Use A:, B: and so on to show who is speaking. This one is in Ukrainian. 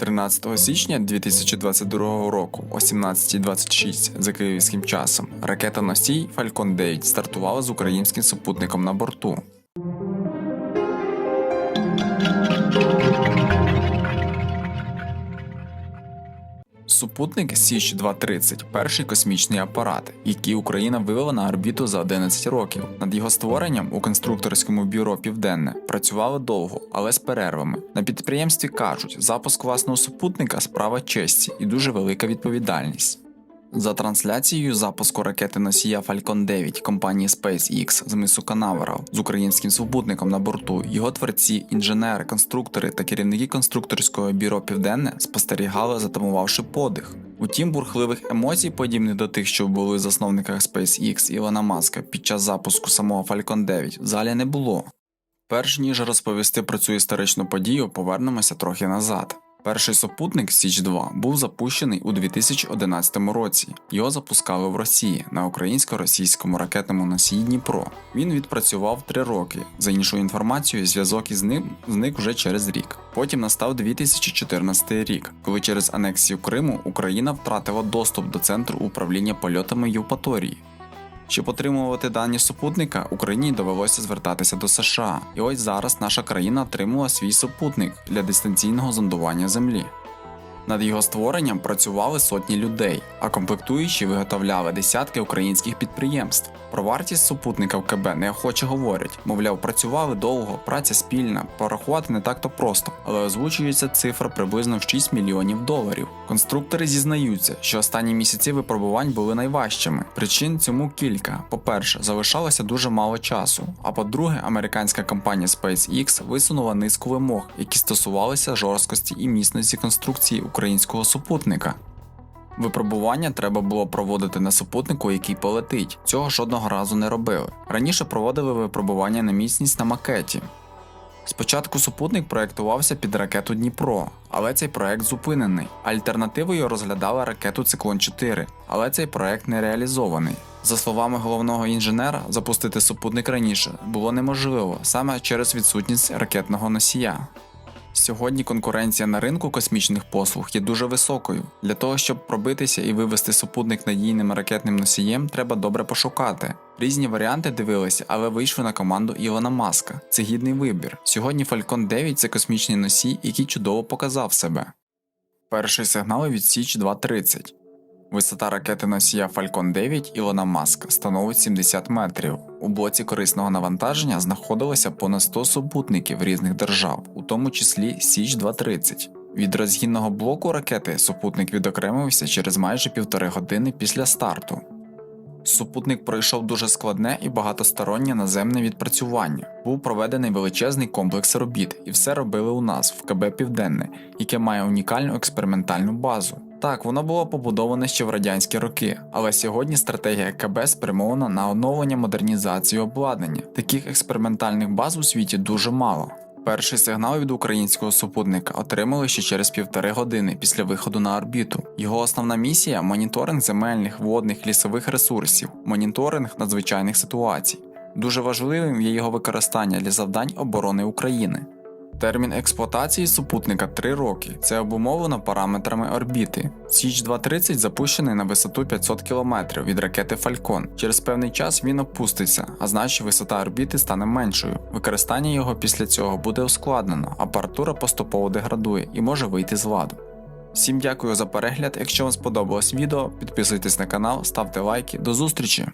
A: 13 січня 2022 року о 17.26 за київським часом ракета носій Falcon 9 стартувала з українським супутником на борту. Супутник Січ 230 перший космічний апарат, який Україна вивела на орбіту за 11 років. Над його створенням у конструкторському бюро Південне працювали довго, але з перервами. На підприємстві кажуть, запуск власного супутника справа честі і дуже велика відповідальність. За трансляцією запуску ракети носія Falcon 9 компанії SpaceX з мису Канаверал з українським супутником на борту, його творці, інженери, конструктори та керівники конструкторського бюро Південне спостерігали, затамувавши подих. Утім, бурхливих емоцій, подібних до тих, що були в засновниках SpaceX Ілона Маска під час запуску самого Falcon 9, в залі не було. Перш ніж розповісти про цю історичну подію, повернемося трохи назад. Перший супутник Січ 2 був запущений у 2011 році. Його запускали в Росії на українсько-російському ракетному носії Дніпро. Він відпрацював три роки. За іншою інформацією, зв'язок із ним зник вже через рік. Потім настав 2014 рік, коли через анексію Криму Україна втратила доступ до центру управління польотами Євпаторії. Щоб отримувати дані супутника, Україні довелося звертатися до США. І ось зараз наша країна отримала свій супутник для дистанційного зондування Землі. Над його створенням працювали сотні людей, а комплектуючі виготовляли десятки українських підприємств. Про вартість супутника в КБ неохоче говорять, мовляв, працювали довго, праця спільна, порахувати не так то просто, але озвучується цифра приблизно в 6 мільйонів доларів. Конструктори зізнаються, що останні місяці випробувань були найважчими. Причин цьому кілька. По-перше, залишалося дуже мало часу. А по-друге, американська компанія SpaceX висунула низку вимог, які стосувалися жорсткості і міцності конструкції українського супутника. Випробування треба було проводити на супутнику, який полетить. Цього жодного разу не робили. Раніше проводили випробування на міцність на макеті. Спочатку супутник проєктувався під ракету Дніпро, але цей проект зупинений. Альтернативою розглядали ракету Циклон 4, але цей проект не реалізований. За словами головного інженера, запустити супутник раніше було неможливо саме через відсутність ракетного носія. Сьогодні конкуренція на ринку космічних послуг є дуже високою. Для того, щоб пробитися і вивести супутник надійним ракетним носієм, треба добре пошукати. Різні варіанти дивилися, але вийшли на команду Ілона Маска. Це гідний вибір. Сьогодні Falcon 9 це космічний носій, який чудово показав себе. Перший сигнал від Січ 230. Висота ракети носія Falcon 9 Ілона Маска становить 70 метрів. У блоці корисного навантаження знаходилося понад 100 супутників різних держав, у тому числі Січ 230. Від розгінного блоку ракети супутник відокремився через майже півтори години після старту. Супутник пройшов дуже складне і багатостороннє наземне відпрацювання. Був проведений величезний комплекс робіт, і все робили у нас в КБ Південне, яке має унікальну експериментальну базу. Так, воно було побудоване ще в радянські роки, але сьогодні стратегія КБ спрямована на оновлення модернізацію обладнання. Таких експериментальних баз у світі дуже мало. Перший сигнал від українського супутника отримали ще через півтори години після виходу на орбіту. Його основна місія моніторинг земельних, водних, лісових ресурсів, моніторинг надзвичайних ситуацій. Дуже важливим є його використання для завдань оборони України. Термін експлуатації супутника 3 роки. Це обумовлено параметрами орбіти. Січ 230 запущений на висоту 500 км від ракети Falcon. Через певний час він опуститься, а значить висота орбіти стане меншою. Використання його після цього буде ускладнено, апаратура поступово деградує і може вийти з ладу. Всім дякую за перегляд. Якщо вам сподобалось відео, підписуйтесь на канал, ставте лайки. До зустрічі!